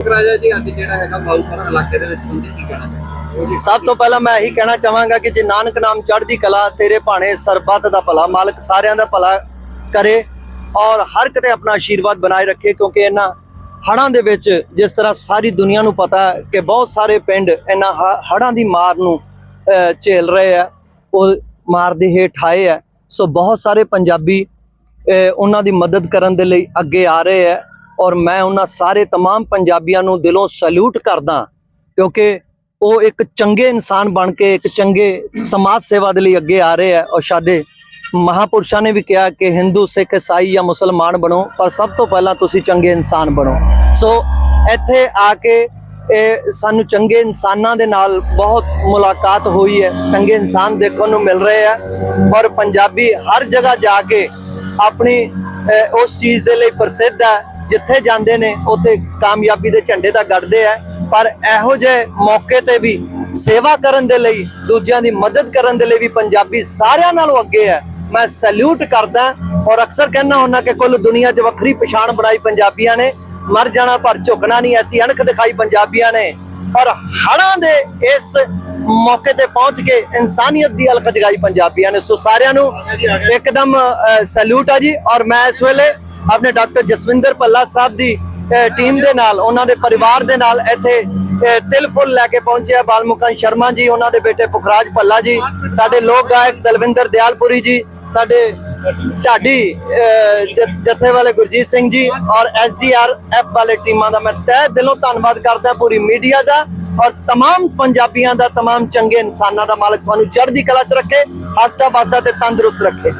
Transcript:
ਰਾਜਾ ਜੀ ਅੱਜ ਜਿਹੜਾ ਹੈਗਾ ਬਾਉਪਰ ਇਲਾਕੇ ਦੇ ਵਿੱਚ ਪਹੁੰਚੇ ਕੀ ਕਹਿਣਾ ਚਾਹੁੰਦੇ? ਸਭ ਤੋਂ ਪਹਿਲਾਂ ਮੈਂ ਇਹੀ ਕਹਿਣਾ ਚਾਹਾਂਗਾ ਕਿ ਜੇ ਨਾਨਕ ਨਾਮ ਚੜ੍ਹਦੀ ਕਲਾ ਤੇਰੇ ਭਾਣੇ ਸਰਬੱਤ ਦਾ ਭਲਾ ਮਾਲਕ ਸਾਰਿਆਂ ਦਾ ਭਲਾ ਕਰੇ ਔਰ ਹਰ ਕਿਤੇ ਆਪਣਾ ਆਸ਼ੀਰਵਾਦ ਬਣਾਏ ਰੱਖੇ ਕਿਉਂਕਿ ਇਹਨਾਂ ਹੜਾਂ ਦੇ ਵਿੱਚ ਜਿਸ ਤਰ੍ਹਾਂ ਸਾਰੀ ਦੁਨੀਆ ਨੂੰ ਪਤਾ ਹੈ ਕਿ ਬਹੁਤ ਸਾਰੇ ਪਿੰਡ ਇਹਨਾਂ ਹ- ਹੜ੍ਹਾਂ ਦੀ ਮਾਰ ਨੂੰ ਅਹ, ਝੇਲ ਰਹੇ ਆ ਉਹ ਮਾਰ ਦੇ ਹੇਠ ਆਏ ਆ। ਸੋ ਬਹੁਤ ਸਾਰੇ ਪੰਜਾਬੀ ਉਹਨਾਂ ਦੀ ਮਦਦ ਕਰਨ ਦੇ ਲਈ ਅੱਗੇ ਆ ਰਹੇ ਹੈ ਔਰ ਮੈਂ ਉਹਨਾਂ ਸਾਰੇ तमाम ਪੰਜਾਬੀਆਂ ਨੂੰ ਦਿਲੋਂ ਸੈਲੂਟ ਕਰਦਾ ਕਿਉਂਕਿ ਉਹ ਇੱਕ ਚੰਗੇ ਇਨਸਾਨ ਬਣ ਕੇ ਇੱਕ ਚੰਗੇ ਸਮਾਜ ਸੇਵਾ ਦੇ ਲਈ ਅੱਗੇ ਆ ਰਹੇ ਹੈ ਔਰ ਸਾਡੇ ਮਹਾਪੁਰਸ਼ਾਂ ਨੇ ਵੀ ਕਿਹਾ ਕਿ ਹਿੰਦੂ ਸਿੱਖ ਈਸਾਈ ਜਾਂ ਮੁਸਲਮਾਨ ਬਣੋ ਪਰ ਸਭ ਤੋਂ ਪਹਿਲਾਂ ਤੁਸੀਂ ਚੰਗੇ ਇਨਸਾਨ ਬਣੋ ਸੋ ਇੱਥੇ ਆ ਕੇ ਇਹ ਸਾਨੂੰ ਚੰਗੇ ਇਨਸਾਨਾਂ ਦੇ ਨਾਲ ਬਹੁਤ ਮੁਲਾਕਾਤ ਹੋਈ ਹੈ ਚੰਗੇ ਇਨਸਾਨ ਦੇਖਣ ਨੂੰ ਮਿਲ ਰਹੇ ਆ ਔਰ ਪੰਜਾਬੀ ਹਰ ਜਗ੍ਹਾ ਜਾ ਕੇ ਆਪਣੀ ਅਹ, ਉਸ ਚੀਜ਼ ਦੇ ਲਈ ਪ੍ਰਸਿੱਧ ਹੈ ਜਿੱਥੇ ਜਾਂਦੇ ਨੇ ਉੱਥੇ ਕਾਮਯਾਬੀ ਦੇ ਝੰਡੇ ਤਾਂ ਗੱਡਦੇ ਆ। ਪਰ ਇਹੋ ਜਿਹੇ ਮੌਕੇ ਤੇ ਵੀ ਸੇਵਾ ਕਰਨ ਦੇ ਲਈ ਦੂਜਿਆਂ ਦੀ ਮਦਦ ਕਰਨ ਦੇ ਲਈ ਵੀ ਪੰਜਾਬੀ ਸਾਰਿਆਂ ਨਾਲੋਂ ਅੱਗੇ ਹੈ। ਮੈਂ ਸੈਲੂਟ ਕਰਦਾ ਔਰ ਅਕਸਰ ਕਹਿੰਦਾ ਹੁੰਦਾ ਕਿ ਕੁੱਲ ਦੁਨੀਆ 'ਚ ਵੱਖਰੀ ਪਛਾਣ ਬਣਾਈ ਪੰਜਾਬੀਆਂ ਨੇ। ਮਰ ਜਾਣਾ ਪਰ ਝੁਕਣਾ ਨਹੀਂ ਐਸੀ ਅਣਖ ਦਿਖਾਈ ਪੰਜਾਬੀਆਂ ਨੇ। ਔਰ ਹੜਾਂ ਦੇ ਇਸ ਮੌਕੇ ਤੇ ਪਹੁੰਚ ਕੇ ਇਨਸਾਨੀਅਤ ਦੀ ਅਲਖ ਜਗਾਈ ਪੰਜਾਬੀਆਂ ਨੇ। ਸੋ ਸਾਰਿਆਂ ਨੂੰ ਇੱਕਦਮ ਸੈਲੂਟ ਆ ਜੀ। ਔਰ ਮੈਂ ਇਸ ਵੇਲੇ ਆਪਣੇ ਡਾਕਟਰ ਜਸਵਿੰਦਰ ਪੱਲਾ ਸਾਹਿਬ ਦੀ ਟੀਮ ਦੇ ਨਾਲ ਉਹਨਾਂ ਦੇ ਪਰਿਵਾਰ ਦੇ ਨਾਲ ਇੱਥੇ ਅਹ, ਤਿਲ ਫੁੱਲ ਲੈ ਕੇ ਪਹੁੰਚੇ ਆ ਬਾਲਮੁਕਨ ਸ਼ਰਮਾ ਜੀ ਉਹਨਾਂ ਦੇ ਬੇਟੇ ਪੁਖਰਾਜ ਪੱਲਾ ਜੀ ਸਾਡੇ ਲੋਕ ਗਾਇਕ ਦਲਵਿੰਦਰ ਦਿਆਲਪੁਰੀ ਜੀ ਸਾਡੇ ਢਾਡੀ ਅਹ, ਜ- ਜਥੇ ਵਾਲੇ ਗੁਰਜੀਤ ਸਿੰਘ ਜੀ ਔਰ ਐਸਡੀਆਰਐਫ ਵਾਲੇ ਟੀਮਾਂ ਦਾ ਮੈਂ ਤਹਿ ਦਿਲੋਂ ਧੰਨਵਾਦ ਕਰਦਾ ਪੂਰੀ ਮੀਡੀਆ ਦਾ ਔਰ तमाम ਪੰਜਾਬੀਆਂ ਦਾ तमाम ਚੰਗੇ ਇਨਸਾਨਾਂ ਦਾ ਮਾਲਕ ਤੁਹਾਨੂੰ ਚੜ੍ਹਦੀ ਕਲਾ ਚ ਰੱਖੇ ਹੱਸਦਾ ਬਸਦਾ ਤੇ ਤੰਦਰੁਸਤ ਰੱਖੇ